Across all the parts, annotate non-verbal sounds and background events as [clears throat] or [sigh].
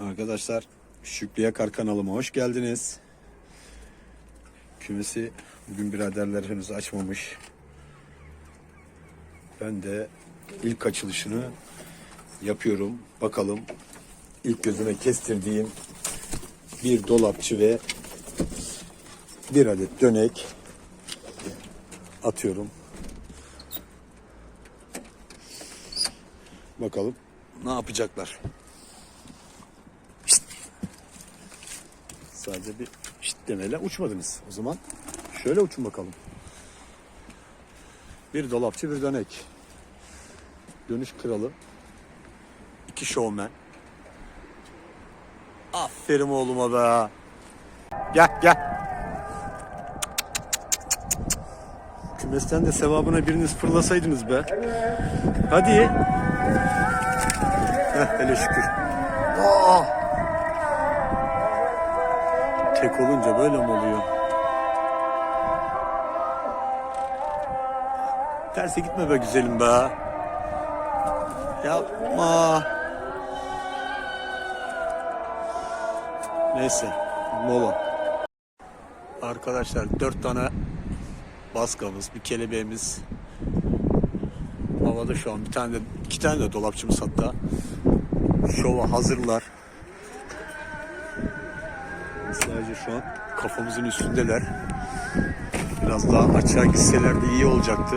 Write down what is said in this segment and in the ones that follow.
Arkadaşlar Şükrü Yakar kanalıma hoş geldiniz. Kümesi bugün biraderler henüz açmamış. Ben de ilk açılışını yapıyorum. Bakalım ilk gözüme kestirdiğim bir dolapçı ve bir adet dönek atıyorum. Bakalım ne yapacaklar. Sadece bir şit demeyle uçmadınız. O zaman şöyle uçun bakalım. Bir dolapçı bir dönek. Dönüş kralı. İki şovmen. Aferin oğluma be. Gel gel. Kümesten de sevabına biriniz fırlasaydınız be. Hadi. Heh, hele şükür. Aa! Tek olunca böyle mi oluyor? Terse gitme be güzelim be. Yapma. Neyse. Mola. Arkadaşlar dört tane baskamız, bir kelebeğimiz havada şu an. Bir tane de, iki tane de dolapçımız hatta. Şova hazırlar. Şu an kafamızın üstündeler. Biraz daha açığa gitselerdi iyi olacaktı.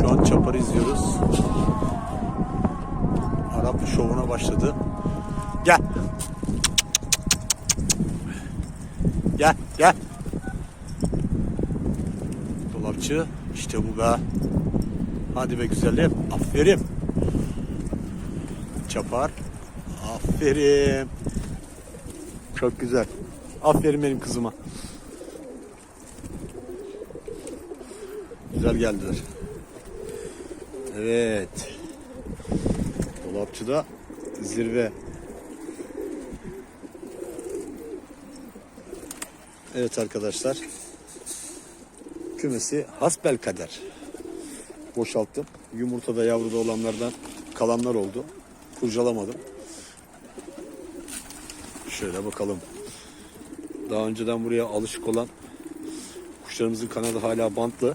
Şu an Çapar'ı izliyoruz. Arap şovuna başladı. Gel. Gel, gel. Dolapçı, işte bu be. Hadi be güzelim. Aferin. Çapar. Aferin. Çok güzel. Aferin benim kızıma. Güzel geldiler. Evet. Dolapçıda zirve. Evet arkadaşlar. Kümesi hasbel kader. Boşalttım. Yumurtada yavruda olanlardan kalanlar oldu. Kurcalamadım. Şöyle bakalım. Daha önceden buraya alışık olan kuşlarımızın kanadı hala bantlı.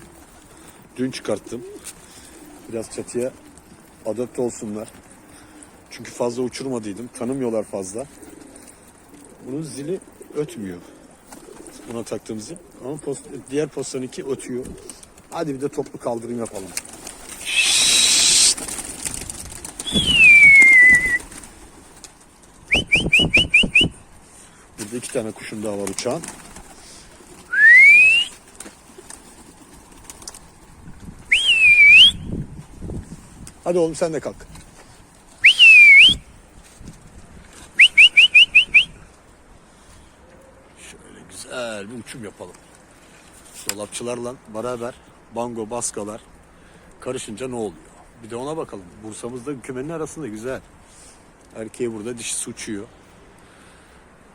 Dün çıkarttım. Biraz çatıya adapte olsunlar. Çünkü fazla uçurmadıydım. Tanımıyorlar fazla. Bunun zili ötmüyor. Buna taktığım zil. Ama post, diğer postan iki ötüyor. Hadi bir de toplu kaldırım yapalım. Burada iki tane kuşum daha var uçağın. Hadi oğlum sen de kalk. Şöyle güzel bir uçum yapalım. Dolapçılarla beraber bango baskalar karışınca ne oluyor? Bir de ona bakalım. Bursa'mızda kümenin arasında güzel. Erkeği burada dişisi uçuyor.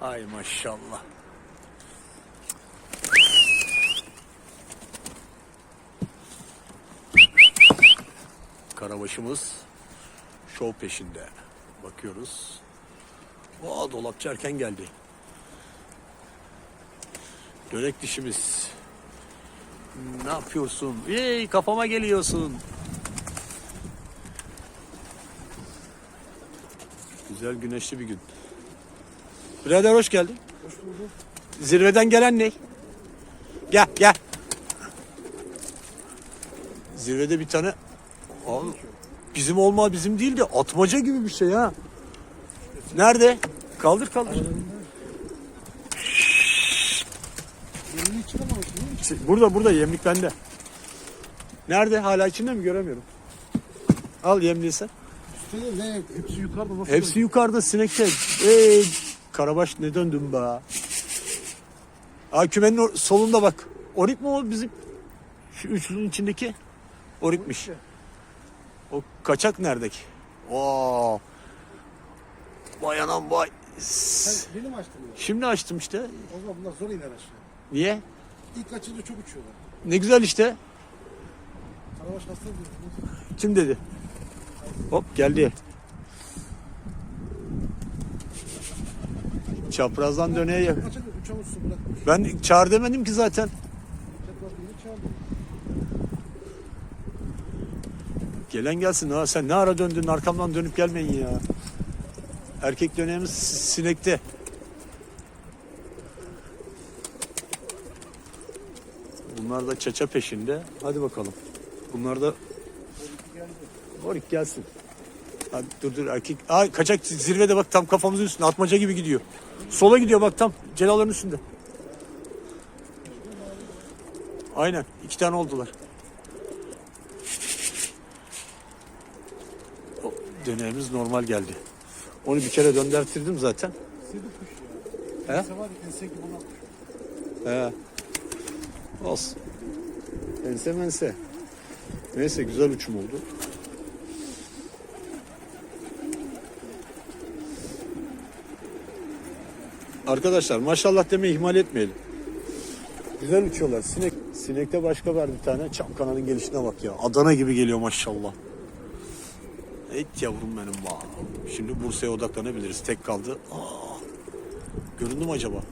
Ay maşallah. Karabaşımız şov peşinde. Bakıyoruz. Aa dolapçı erken geldi. Dönek dişimiz. Ne yapıyorsun? Ey kafama geliyorsun. Güzel güneşli bir gün. Birader hoş geldin. Hoş bulduk. Zirveden gelen ne? Gel gel. Zirvede bir tane Abi, bizim olma bizim değil de atmaca gibi bir şey ha. Nerede? Kaldır kaldır. Burada burada yemlik bende. Nerede? Hala içinde mi? Göremiyorum. Al yemliği sen. Hepsi yukarıda. Hepsi yukarıda sinekte. Ey Karabaş ne döndün be? Aa kümenin solunda bak. Orik mi o bizim? Şu üçlünün içindeki? Orikmiş. O kaçak neredeki? Oo. Vay anam vay. Sen yeni mi açtın ya? Şimdi açtım işte. O zaman bunlar zor iner aşağı. Niye? İlk açınca çok uçuyorlar. Ne güzel işte. Karabaş hasta diyorsunuz. Kim dedi? Hop geldi. Çaprazdan döneye yak-. Ben çağır demedim ki zaten. Gelen gelsin ha. Sen ne ara döndün arkamdan dönüp gelmeyin ya. Erkek döneğimiz sinekte. Bunlar da çaça peşinde. Hadi bakalım. Bunlar da Borik gelsin. Hadi dur dur erkek. Aa, kaçak zirvede bak tam kafamızın üstünde. Atmaca gibi gidiyor. Sola gidiyor bak tam. Celaların üstünde. Aynen. iki tane oldular. O normal geldi. Onu bir kere döndürttirdim zaten. He? He. Olsun. Ense mense. Neyse güzel uçum oldu. Arkadaşlar maşallah demeyi ihmal etmeyelim. Güzel uçuyorlar. Sinek, sinekte başka var bir tane. Çam kanadın gelişine bak ya. Adana gibi geliyor maşallah. Et yavrum benim vah. Şimdi Bursa'ya odaklanabiliriz. Tek kaldı. Aa, göründü mü acaba?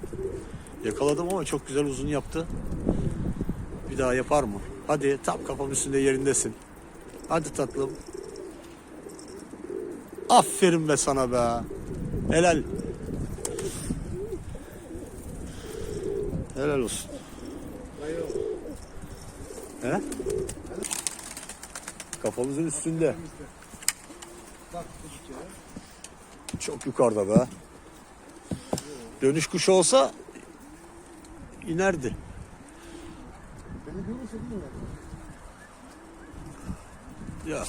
Yakaladım ama çok güzel uzun yaptı. Bir daha yapar mı? Hadi tam kafam üstünde yerindesin. Hadi tatlım. Aferin be sana be. Helal olsun. He? Kafamızın üstünde. Çok yukarıda be. Dönüş kuşu olsa inerdi. Ya.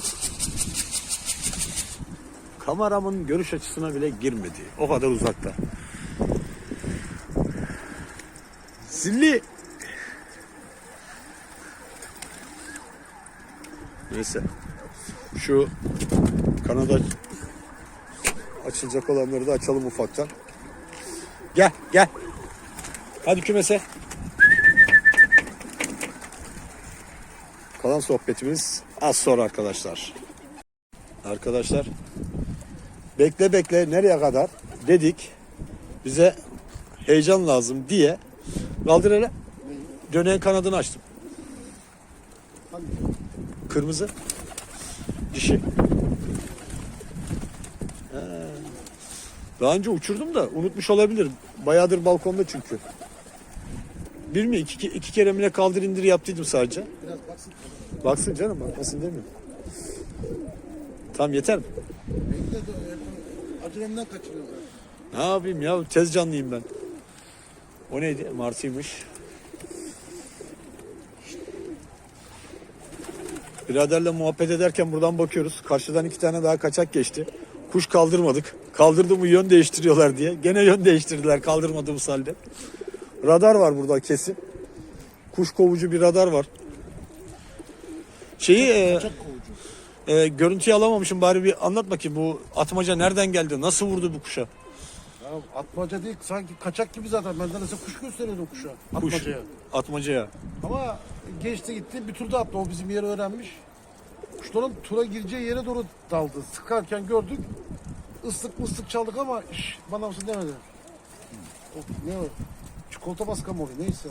Kameramın görüş açısına bile girmedi. O kadar uzakta. Zilli. Neyse. Şu Kanada açılacak olanları da açalım ufaktan. Gel gel. Hadi kümese. Kalan sohbetimiz az sonra arkadaşlar. Arkadaşlar bekle bekle nereye kadar dedik bize heyecan lazım diye kaldır hele dönen kanadını açtım. Kırmızı dişi. He. Daha önce uçurdum da unutmuş olabilir. Bayağıdır balkonda çünkü. Bir mi iki, iki kere mi ne kaldır indir yaptıydım sadece. Biraz baksın. Baksın canım bakmasın demiyorum. Tamam yeter mi? Bekle de e, acelemden kaçırıyor zaten. Ne yapayım ya tez canlıyım ben. O neydi? Martıymış. Biraderle muhabbet ederken buradan bakıyoruz. Karşıdan iki tane daha kaçak geçti. Kuş kaldırmadık. Kaldırdı mı yön değiştiriyorlar diye. Gene yön değiştirdiler kaldırmadığımız halde. Radar var burada kesin. Kuş kovucu bir radar var. Şeyi e, Kaçak kovucu. e, görüntüyü alamamışım bari bir anlat bakayım bu atmaca nereden geldi? Nasıl vurdu bu kuşa? Ya atmaca değil sanki kaçak gibi zaten. Ben de mesela kuş gösteriyordum kuşa. Kuş. Atmacaya. Atmacaya. Ama geçti gitti bir turda attı. O bizim yeri öğrenmiş. Kuşların tura gireceği yere doğru daldı. Sıkarken gördük. Islık mıslık çaldık ama şş, bana mısın demedi. O, ne o? Çikolata baskı mı oluyor neyse.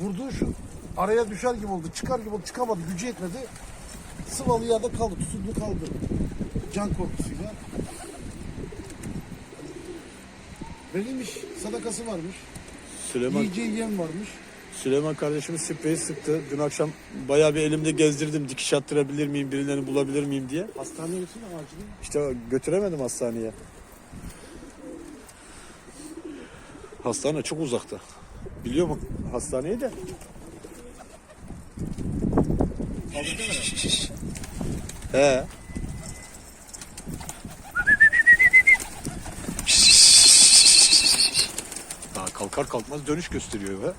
Vurdu şu araya düşer gibi oldu. Çıkar gibi oldu. Çıkamadı. Gücü yetmedi. Sıvalı yerde kaldı. Tutundu kaldı. Can korkusuyla. Verilmiş sadakası varmış. Süleyman Yiyeceği yem varmış. Süleyman kardeşimiz spreyi sıktı. Dün akşam bayağı bir elimde gezdirdim. Dikiş attırabilir miyim, birilerini bulabilir miyim diye. Hastaneye gitsin acil. İşte götüremedim hastaneye. Hastane çok uzakta. Biliyor mu hastaneyi de? He. Daha kalkar kalkmaz dönüş gösteriyor be.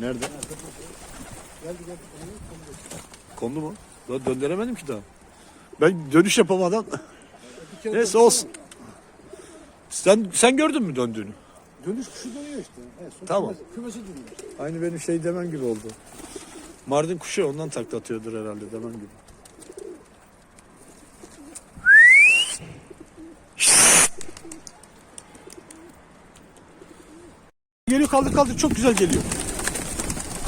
Nerede? Geldi geldi. Kondu mu? Daha döndüremedim ki daha. Ben dönüş yapamadan. Neyse olsun. Sen sen gördün mü döndüğünü? Dönüş kuşu dönüyor işte. Evet, tamam. Kümesi, dönüyor. Aynı benim şey demem gibi oldu. Mardin kuşu ondan taklatıyordur herhalde demem gibi. Geliyor kaldır kaldır çok güzel geliyor.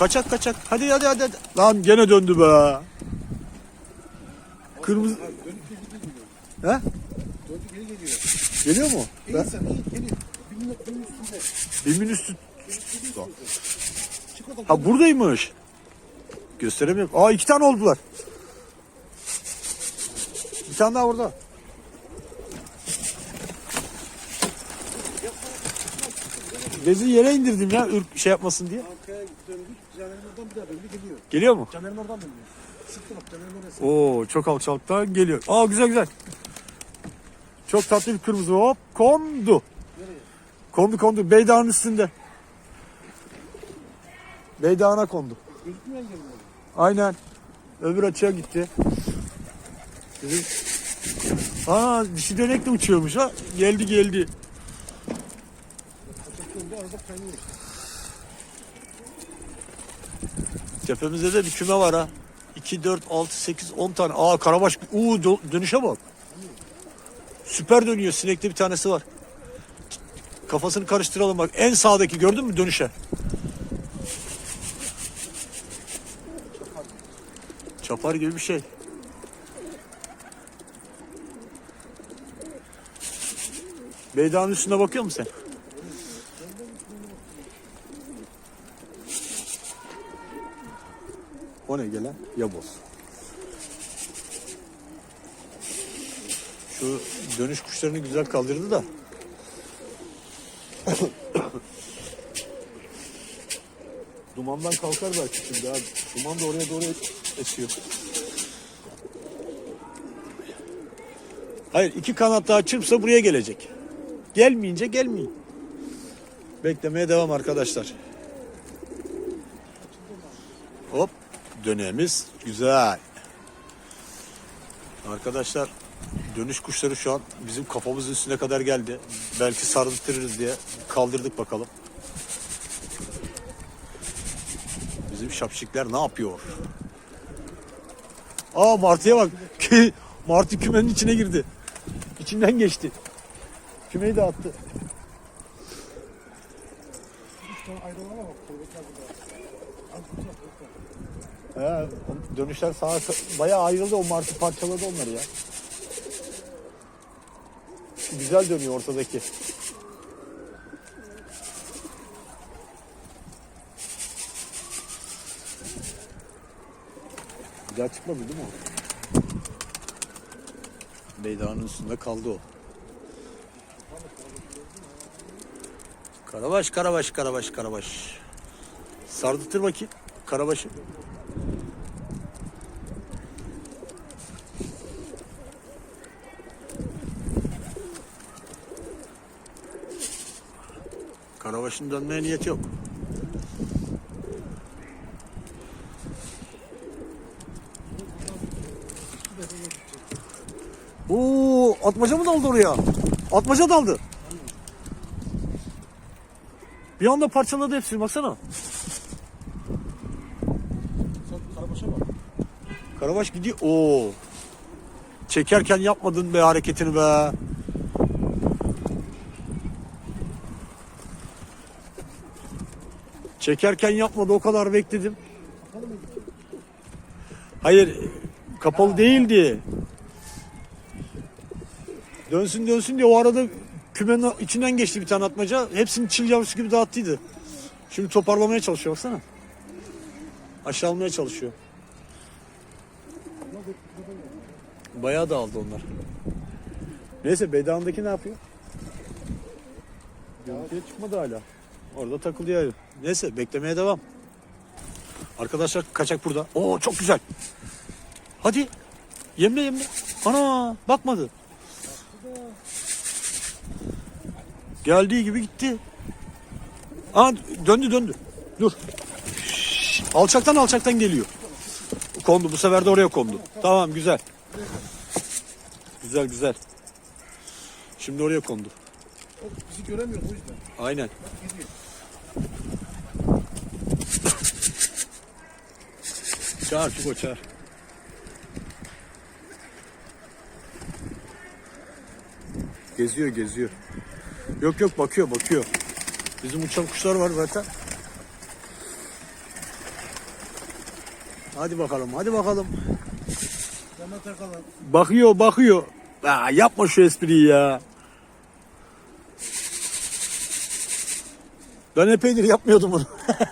Kaçak kaçak. Hadi hadi hadi. hadi. Lan gene döndü be. Kırmızı. He? Döndü geri geliyor. Geliyor mu? Ben, geliyor. Binin üstünde. bimin üstü. Ha buradaymış. Gösteremiyorum. Aa iki tane oldular. Bir tane daha orada. Bezi yere indirdim ya ürk şey yapmasın diye. Arkaya döndük. Caner'in oradan bir daha döndü geliyor. Geliyor mu? Caner'in oradan dönüyor. Sıktı bak Caner'in orası. Oo çok alçaktan geliyor. Aa güzel güzel. Çok tatlı bir kırmızı hop kondu. Nereye? Kondu kondu Beydağ'ın üstünde. Beydağ'ına kondu. Gözükmüyor yerinde. Aynen. Öbür açığa gitti. Bizim... Aa dişi dönek de uçuyormuş ha. Geldi geldi. Döndü arada kaynıyor. Tepemizde de bir küme var ha. 2, 4, 6, 8, 10 tane. Aa karabaş. Uuu dö- dönüşe bak. Süper dönüyor. Sinekte bir tanesi var. Kafasını karıştıralım bak. En sağdaki gördün mü dönüşe? Çapar gibi bir şey. Beydağın üstüne bakıyor musun sen? O ne gelen? Yaboz. Şu dönüş kuşlarını güzel kaldırdı da. [coughs] Dumandan kalkar belki şimdi abi. Duman da oraya doğru esiyor. Hayır iki kanat daha çırpsa buraya gelecek. Gelmeyince gelmeyin. Beklemeye devam arkadaşlar. Hop dönemimiz güzel. Arkadaşlar dönüş kuşları şu an bizim kafamızın üstüne kadar geldi. Belki sarıltırırız diye kaldırdık bakalım. Bizim şapşikler ne yapıyor? Aa martıya bak. Martı kümenin içine girdi. İçinden geçti. Kümeyi de attı. He, dönüşler sağa bayağı ayrıldı o martı parçaladı onları ya. Güzel dönüyor ortadaki. Bir daha çıkmadı değil mi o? Beydağın üstünde kaldı o. Karabaş, karabaş, karabaş, karabaş. Sardırtır bakayım karabaşı. Karabaş'ın dönmeye niyeti yok. Oo, atmaca mı daldı oraya? Atmaca daldı. Bir anda parçaladı hepsini baksana. Sen karabaşa bak. Karabaş gidiyor. Oo. Çekerken yapmadın be hareketini be. Çekerken yapmadı o kadar bekledim. Hayır kapalı değildi. Dönsün dönsün diye o arada kümenin içinden geçti bir tane atmaca. Hepsini çil yavrusu gibi dağıttıydı. Şimdi toparlamaya çalışıyor baksana. Aşağı almaya çalışıyor. Bayağı dağıldı onlar. Neyse Beydağ'ındaki ne yapıyor? Görüntüye çıkmadı hala. Orada takılıyor. Neyse beklemeye devam. Arkadaşlar kaçak burada. Oo çok güzel. Hadi. Yemle yemle. Ana bakmadı. Geldiği gibi gitti. Aa döndü döndü. Dur. Şşş, Alçaktan alçaktan geliyor. Kondu bu sefer de oraya kondu. Tamam güzel. Güzel güzel. Şimdi oraya kondu. O bizi göremiyor o yüzden. Aynen. Gidiyor. Çağır Çuko çağır. Geziyor geziyor. Yok yok bakıyor bakıyor. Bizim uçan kuşlar var zaten. Hadi bakalım, hadi bakalım. Bakıyor, bakıyor. Aa, yapma şu espriyi ya. Ben epeydir yapmıyordum bunu. [laughs]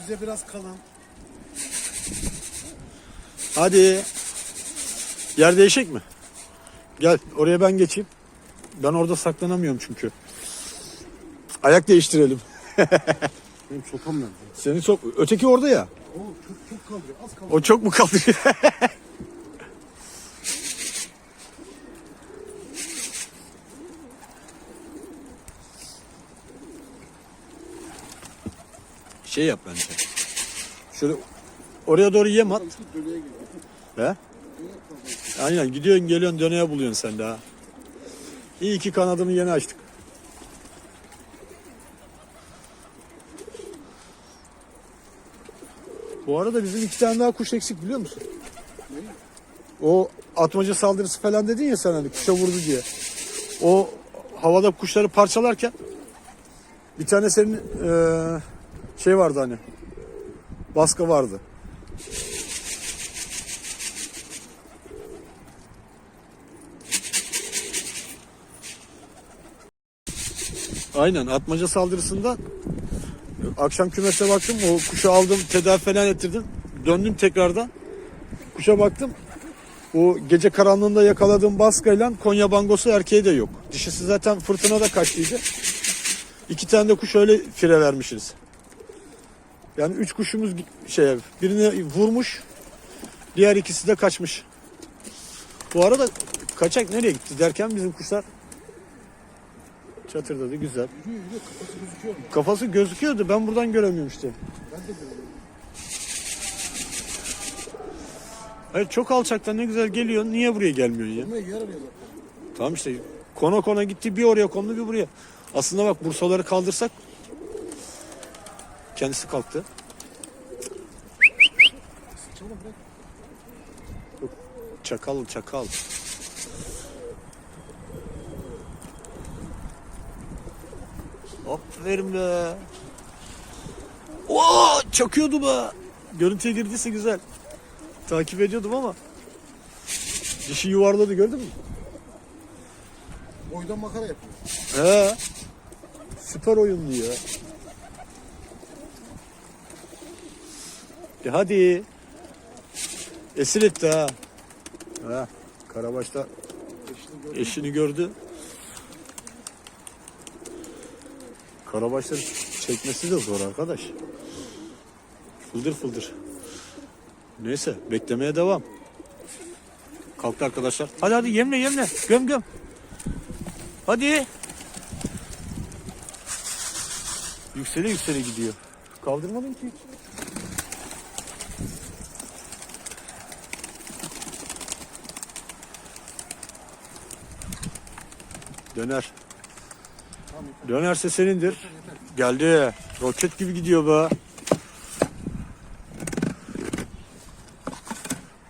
Bize biraz kalın. Hadi. Yer değişik mi? Gel oraya ben geçeyim. Ben orada saklanamıyorum çünkü. Ayak değiştirelim. [laughs] Benim sopam nerede? Seni çok... Öteki orada ya. Oo çok çok kaldırıyor. Az kaldı. O çok mu kaldı? [laughs] şey yap bence. Şöyle oraya doğru yem at. He? Aynen gidiyorsun geliyorsun döneye buluyorsun sen daha. İyi ki kanadını yeni açtık. Bu arada bizim iki tane daha kuş eksik biliyor musun? O atmaca saldırısı falan dedin ya sen hani kuşa vurdu diye. O havada kuşları parçalarken bir tane senin eee, şey vardı hani baskı vardı. Aynen atmaca saldırısında akşam kümese baktım o kuşu aldım tedavi falan ettirdim. Döndüm tekrardan kuşa baktım. O gece karanlığında yakaladığım baskıyla Konya bangosu erkeği de yok. Dişisi zaten fırtınada kaçtıydı. İki tane de kuş öyle fire vermişiz. Yani üç kuşumuz şey birini vurmuş diğer ikisi de kaçmış. Bu arada kaçak nereye gitti derken bizim kuşlar çatırdadı güzel. Yürüyor yürüyor kafası gözüküyor mu? Kafası gözüküyordu. Ben buradan göremiyorum işte. Ben de görüyorum. Hayır çok alçaktan ne güzel geliyor. Niye buraya gelmiyorsun ya? Yer. Tamam işte kona kona gitti bir oraya kondu bir buraya. Aslında bak bursaları kaldırsak kendisi kalktı. Çakal çakal. Aferin be. Oo, çakıyordu be. Görüntüye girdiyse güzel. Takip ediyordum ama. Dişi yuvarladı gördün mü? Boydan makara yapıyor. He. Süper oyundu ya. E hadi. Esir etti ha. Ha. Karabaş'ta eşini gördü. Karabaşları çekmesi de zor arkadaş. Fıldır fıldır. Neyse beklemeye devam. Kalktı arkadaşlar. Hadi hadi yemle yemle. Göm göm. Hadi. Yüksele yüksele gidiyor. Kaldırmadın ki hiç. Döner. Dönerse senindir. Geldi. Roket gibi gidiyor be.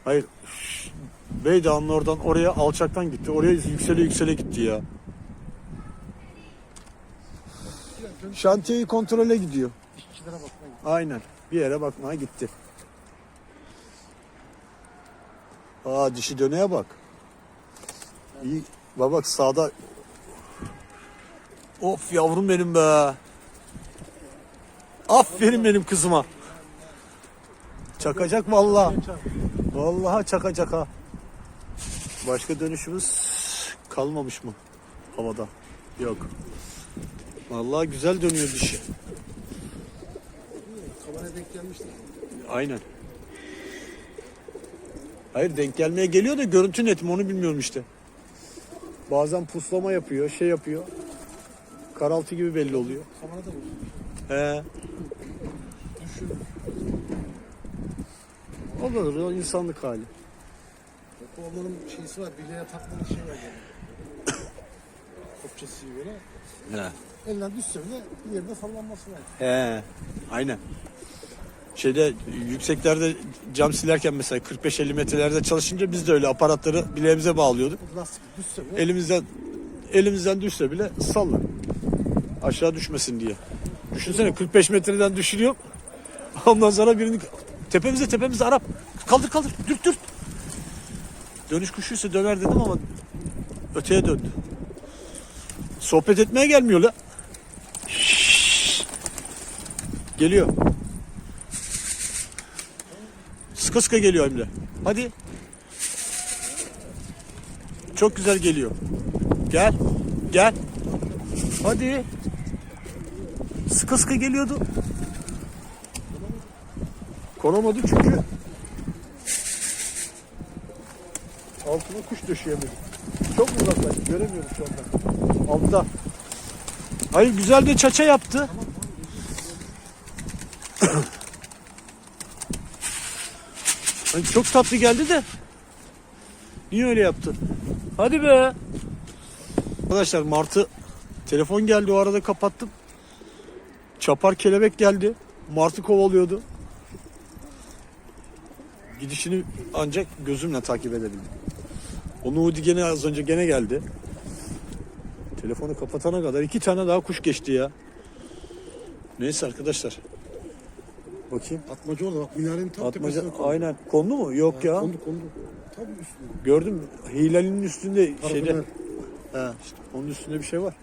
Hayır. şş, Beydağ'ın oradan oraya alçaktan gitti. Oraya yüksele yüksele gitti ya. Şantiyeyi kontrole gidiyor. Aynen. Bir yere bakmaya gitti. Aa dişi döneye bak. İyi. Bak bak sağda. Of yavrum benim be. Aferin benim kızıma. Çakacak vallahi. Vallahi çakacak ha. Başka dönüşümüz kalmamış mı havada? Yok. Vallahi güzel dönüyor dişi. Kameraya denk gelmiştir. Aynen. Hayır denk gelmeye geliyor da görüntü net mi onu bilmiyorum işte. Bazen puslama yapıyor, şey yapıyor. Karaltı gibi belli oluyor. Kamerada vur. He. Düşün. Olur o insanlık hali. O onların şeysi var. Bileğe taktığı şey var. Yani. [coughs] Kopçası böyle. He. Elinden düşse bile bir yerinde sallanması lazım. He. Aynen. Şeyde yükseklerde cam silerken mesela 45-50 metrelerde çalışınca biz de öyle aparatları bileğimize bağlıyorduk. Bu lastik düşse bile Elimizden elimizden düşse bile sallar. Aşağı düşmesin diye. Düşünsene 45 metreden düşürüyor. [laughs] Ondan sonra birini tepemize tepemize Arap. Kaldır kaldır dürt dürt. Dönüş kuşuysa döner dedim ama öteye döndü. Sohbet etmeye gelmiyor la. Geliyor. Sıkı sıkı geliyor Emre. Hadi. Çok güzel geliyor. Gel. Gel. Hadi. Sıkı sıkı geliyordu. Konamadı çünkü altına kuş döşeyemedi. Çok uzaklaştı. Göremiyorum şu anda. Altta. Hayır güzel de çaça yaptı. [clears throat] Hani çok tatlı geldi de. Niye öyle yaptı? Hadi be. Arkadaşlar Martı telefon geldi o arada kapattım. Çapar kelebek geldi. Martı kovalıyordu. Gidişini ancak gözümle takip edebildim. O Nudi gene az önce gene geldi. Telefonu kapatana kadar iki tane daha kuş geçti ya. Neyse arkadaşlar. Bakayım. Atmaca orada bak minarenin tam Atmaca tepesine kondu. aynen kondu mu? Yok ya. Kondu kondu. Tam üstüne. Gördün mü? Hilalinin üstünde şeyde. Tarafına- He, işte onun üstünde bir şey var.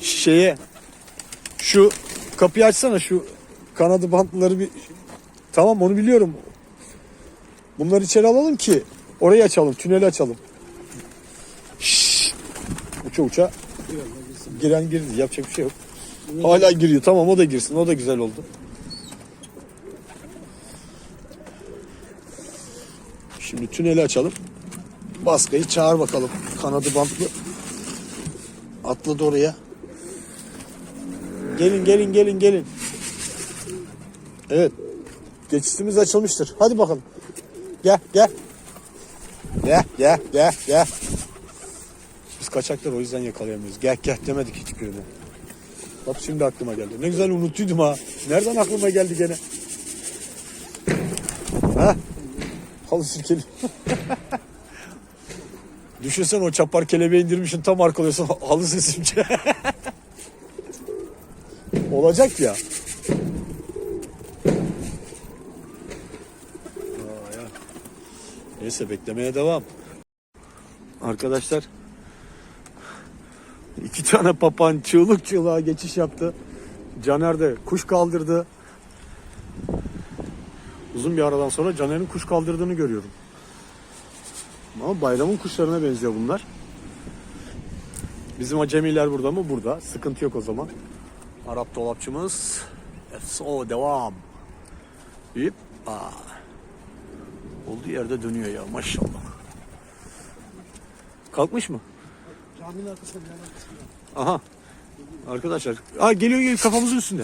Şeye şu kapıyı açsana şu kanadı bantları bir tamam onu biliyorum. Bunları içeri alalım ki orayı açalım, tüneli açalım. Şşş. Uça uça giren girdi yapacak bir şey yok. Hala giriyor tamam o da girsin o da güzel oldu. Şimdi tüneli açalım. Baskayı çağır bakalım. Kanadı bantlı. Atladı oraya. Gelin gelin gelin gelin. Evet. Geçişimiz açılmıştır. Hadi bakalım. Gel gel. Gel gel gel gel. Biz kaçaklar o yüzden yakalayamıyoruz. Gel gel demedik hiçbirine. Bak şimdi aklıma geldi. Ne güzel unuttuydum ha. Nereden aklıma geldi gene? Ha? Halı sirkeli. [laughs] Düşünsen o çapar kelebeği indirmişsin tam arkalıyorsun [laughs] halı sesimce. Olacak ya. Neyse beklemeye devam. Arkadaşlar iki tane papan çığlık çığlığa geçiş yaptı. Caner de kuş kaldırdı. Uzun bir aradan sonra Caner'in kuş kaldırdığını görüyorum. Ama bayramın kuşlarına benziyor bunlar. Bizim acemiler burada mı? Burada. Sıkıntı yok o zaman. Arap dolapçımız. So devam. Hip. Aa. Olduğu yerde dönüyor ya maşallah. Kalkmış mı? Caminin arkasında minarenin arkasında. Aha. Arkadaşlar. Aa, geliyor geliyor kafamızın üstünde.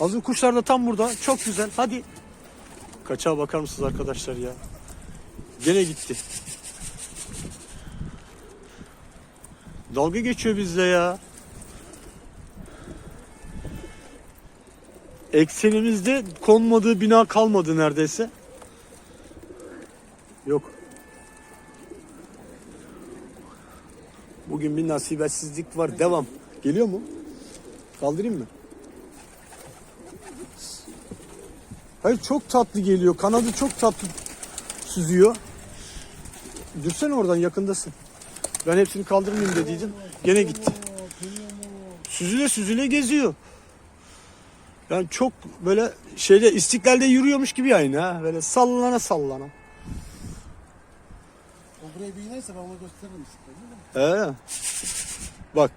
Azın kuşlar da tam burada. Çok güzel. Hadi. Kaçağa bakar mısınız arkadaşlar ya? Gene gitti. Dalga geçiyor bizle ya. Eksenimizde konmadığı bina kalmadı neredeyse. Yok. Bugün bir nasibetsizlik var. Devam. Geliyor mu? Kaldırayım mı? Hayır çok tatlı geliyor. Kanadı çok tatlı süzüyor. Dursana oradan yakındasın. Ben hepsini kaldırmayayım dediydim. Gene gitti. Süzüle süzüle geziyor. Yani çok böyle şeyde istiklalde yürüyormuş gibi aynı ha. Böyle sallana sallana. O buraya bir inerse ben ona gösteririm size. He. Bak.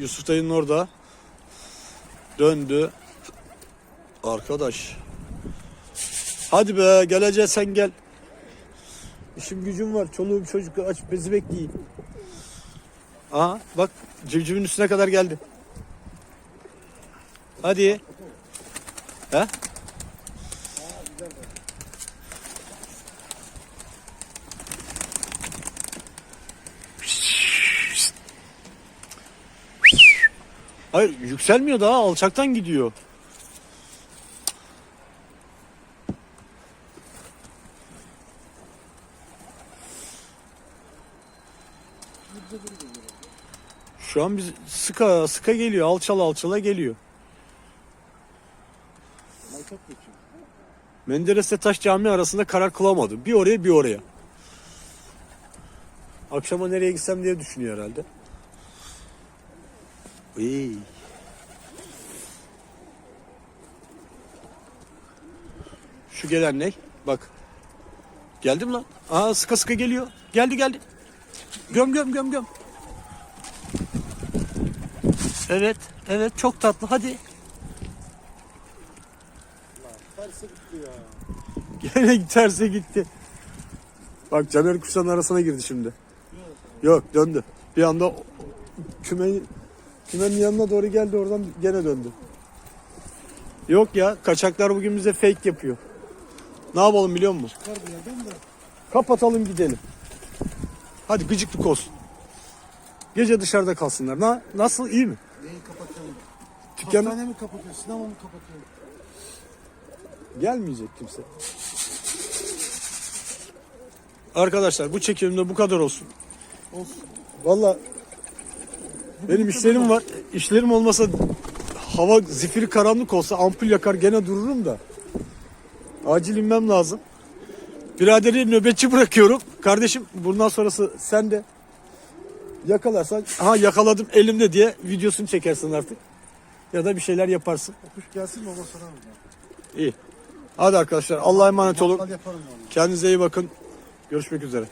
Yusuf dayının orada. Döndü. Arkadaş. Hadi be geleceğiz sen gel. İşim gücüm var. Çoluğum çocuk aç bezi bekleyeyim. Aha bak civcivin üstüne kadar geldi. Hadi. He? Hayır yükselmiyor daha alçaktan gidiyor. bize böyle geliyor. Şu an biz sıka sıka geliyor. Alçala alçala geliyor. Menderes'le Taş Camii arasında karar kılamadım. Bir oraya bir oraya. Akşama nereye gitsem diye düşünüyor herhalde. İyi. Şu gelen ne? Bak. Geldim lan. Aa sıka sıka geliyor. Geldi geldi. Göm göm göm göm. Evet, evet çok tatlı. Hadi. Terse gitti ya. Gene terse gitti. Bak Caner kuşların arasına girdi şimdi. Yok döndü. Bir anda küme, kümenin yanına doğru geldi oradan gene döndü. Yok ya kaçaklar bugün bize fake yapıyor. Ne yapalım biliyor musun? Kapatalım gidelim. Hadi gıcıklık olsun. Gece dışarıda kalsınlar. Na, nasıl iyi mi? Neyi kapatalım? Dükkanı Hastane mi kapatıyor? Sinema mı kapatıyor? gelmeyecek kimse. Arkadaşlar bu çekimde bu kadar olsun. Olsun. Valla benim işlerim var. İşlerim olmasa hava zifiri karanlık olsa ampul yakar gene dururum da. Acil inmem lazım. Biraderi nöbetçi bırakıyorum. Kardeşim bundan sonrası sen de yakalarsan ha yakaladım elimde diye videosunu çekersin artık. Ya da bir şeyler yaparsın. Kuş gelsin ona sorarım. İyi. Hadi arkadaşlar Allah'a emanet olun. Kendinize iyi bakın. Görüşmek üzere.